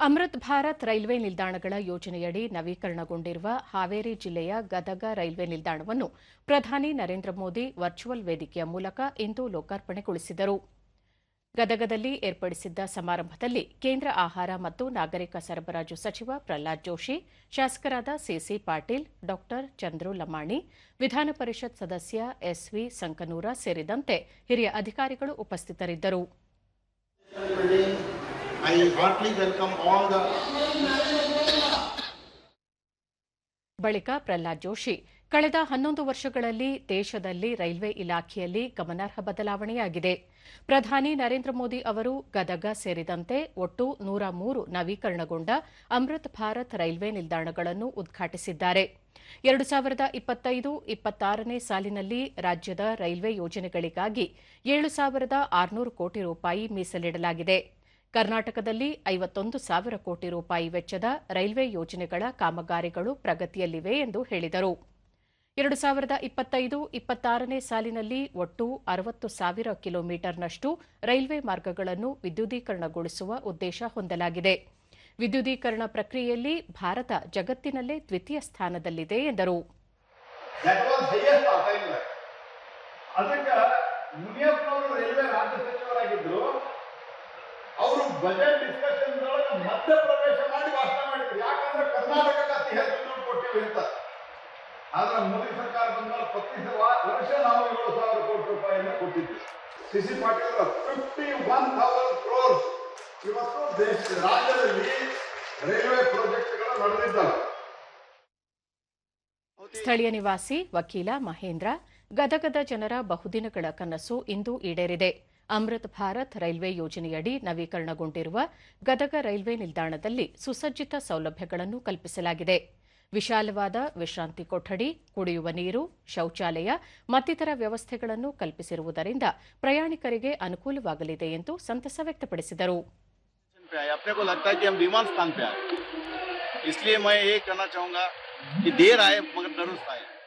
Amrit Bharat railway ನಿಲ್ದಾಣಗಳ ಯೋಜನೆಯಡಿ ನವೀಕರಣಗೊಂಡಿರುವ ಹಾವೇರಿ ಜಿಲ್ಲೆಯ ಗದಗ ರೈಲ್ವೆ ನಿಲ್ದಾಣವನ್ನು ಪ್ರಧಾನಿ ನರೇಂದ್ರ ಮೋದಿ ವರ್ಚುವಲ್ ವೇದಿಕೆಯ ಮೂಲಕ ಇಂದು ಲೋಕಾರ್ಪಣೆಗೊಳಿಸಿದರು. ಗದಗದಲ್ಲಿ ಏರ್ಪಡಿಸಿದ್ದ ಸಮಾರಂಭದಲ್ಲಿ ಕೇಂದ್ರ ಆಹಾರ ಮತ್ತು ನಾಗರಿಕ ಸರಬರಾಜು ಸಚಿವ ಪ್ರಹ್ಲಾದ್ ಜೋಶಿ, ಶಾಸಕರಾದ ಸಿಸಿ ಪಾಟೀಲ್, ಡಾ. ಚಂದ್ರು ಲಮಾಣಿ, ವಿಧಾನ ಪರಿಷತ್ ಸದಸ್ಯ ಎಸ್ವಿ ಸಂಕನೂರ ಸೇರಿದಂತೆ ಹಿರಿಯ ಅಧಿಕಾರಿಗಳು ಉಪಸ್ಥಿತರಿದ್ದರು. ಬಳಿಕ ಪ್ರಹ್ಲಾದ್ ಜೋಶಿ, ಕಳೆದ ಹನ್ನೊಂದು ವರ್ಷಗಳಲ್ಲಿ ದೇಶದಲ್ಲಿ ರೈಲ್ವೆ ಇಲಾಖೆಯಲ್ಲಿ ಗಮನಾರ್ಹ ಬದಲಾವಣೆಯಾಗಿದೆ. ಪ್ರಧಾನಿ ನರೇಂದ್ರ ಮೋದಿ ಅವರು ಗದಗ ಸೇರಿದಂತೆ ಒಟ್ಟು ನೂರ ಮೂರು ನವೀಕರಣಗೊಂಡ ಅಮೃತ್ ಭಾರತ್ ರೈಲ್ವೆ ನಿಲ್ದಾಣಗಳನ್ನು ಉದ್ಘಾಟಿಸಿದ್ದಾರೆ. ಎರಡು ಸಾವಿರದ ಇಪ್ಪತ್ತೈದು ಇಪ್ಪತ್ತಾರನೇ ಸಾಲಿನಲ್ಲಿ ರಾಜ್ಯದ ರೈಲ್ವೆ ಯೋಜನೆಗಳಿಗಾಗಿ ಏಳು ಸಾವಿರದ ಆರುನೂರು ಕೋಟಿ ರೂಪಾಯಿ ಮೀಸಲಿಡಲಾಗಿದೆ. ಕರ್ನಾಟಕದಲ್ಲಿ ಐವತ್ತೊಂದು ಸಾವಿರ ಕೋಟಿ ರೂಪಾಯಿ ವೆಚ್ಚದ ರೈಲ್ವೆ ಯೋಜನೆಗಳ ಕಾಮಗಾರಿಗಳು ಪ್ರಗತಿಯಲ್ಲಿವೆ ಎಂದು ಹೇಳಿದರು. ಎರಡು ಸಾವಿರದ ಇಪ್ಪತ್ತೈದು ಇಪ್ಪತ್ತಾರನೇ ಸಾಲಿನಲ್ಲಿ ಒಟ್ಟು ಅರವತ್ತು ಸಾವಿರ ಕಿಲೋಮೀಟರ್ನಷ್ಟು ರೈಲ್ವೆ ಮಾರ್ಗಗಳನ್ನು ವಿದ್ಯುದೀಕರಣಗೊಳಿಸುವ ಉದ್ದೇಶ ಹೊಂದಲಾಗಿದೆ. ವಿದ್ಯುದೀಕರಣ ಪ್ರಕ್ರಿಯೆಯಲ್ಲಿ ಭಾರತ ಜಗತ್ತಿನಲ್ಲೇ ದ್ವಿತೀಯ ಸ್ಥಾನದಲ್ಲಿದೆ ಎಂದರು. ರೈಲ್ವೆ ರಾಜ್ಯ ಸಚಿವರಾಗಿದ್ರು ಅವರು ಬಜೆಟ್ ಡಿಸ್ಕಷನ್ ಒಳಗೆ ಮಧ್ಯ ಪ್ರವೇಶ ಮಾಡಿ ಭಾಷಣ ಮಾಡಿದ್ರು. ಯಾಕಂದ್ರೆ ಕರ್ನಾಟಕಕ್ಕೆ ಅತಿ ಹೆಚ್ಚು ದುಡ್ಡು ಕೊಟ್ಟಿವಿ ಅಂತ. ಆದ್ರೆ ಮೋದಿ ಸರ್ಕಾರ ಬಂದ್ಮೇಲೆ ಪ್ರತಿ ವರ್ಷ ನಾವು ಏಳು ಸಾವಿರ ಕೋಟಿ ರೂಪಾಯಿಯನ್ನು ಕೊಟ್ಟಿದ್ವಿ CC Patil fifty one thousand crores ಇವತ್ತು ದೇಶ, ರಾಜ್ಯದಲ್ಲಿ ರೈಲ್ವೆ ಪ್ರಾಜೆಕ್ಟ್ಗಳು ನಡೆದಿದ್ದಾವೆ. ಸ್ಥಳೀಯ ನಿವಾಸಿ ವಕೀಲ ಮಹೇಂದ್ರ ಗದಗದ ಜನರ ಬಹುದಿನಗಳ ಕನಸು ಇಂದು ಈಡೇರಿದೆ. ಅಮೃತ್ ಭಾರತ್ ರೈಲ್ವೆ ಯೋಜನೆಯಡಿ ನವೀಕರಣಗೊಂಡಿರುವ ಗದಗ ರೈಲ್ವೆ ನಿಲ್ದಾಣದಲ್ಲಿ ಸುಸಜ್ಜಿತ ಸೌಲಭ್ಯಗಳನ್ನು ಕಲ್ಪಿಸಲಾಗಿದೆ ವಿಶಾಲವಾದ ವಿಶ್ರಾಂತಿ ಕೊಠಡಿ ಕುಡಿಯುವ ನೀರು ಶೌಚಾಲಯ ಮತ್ತಿತರ ವ್ಯವಸ್ಥೆಗಳನ್ನು ಕಲ್ಪಿಸಿರುವುದರಿಂದ ಪ್ರಯಾಣಿಕರಿಗೆ ಅನುಕೂಲವಾಗಲಿದೆ ಎಂದು ಸಂತಸ ವ್ಯಕ್ತಪಡಿಸಿದರು पे आए अपने को लगता है कि हम विमान स्थान पे आए इसलिए मैं ये कहना चाहूंगा कि देर आए मगर दुरुस्त आए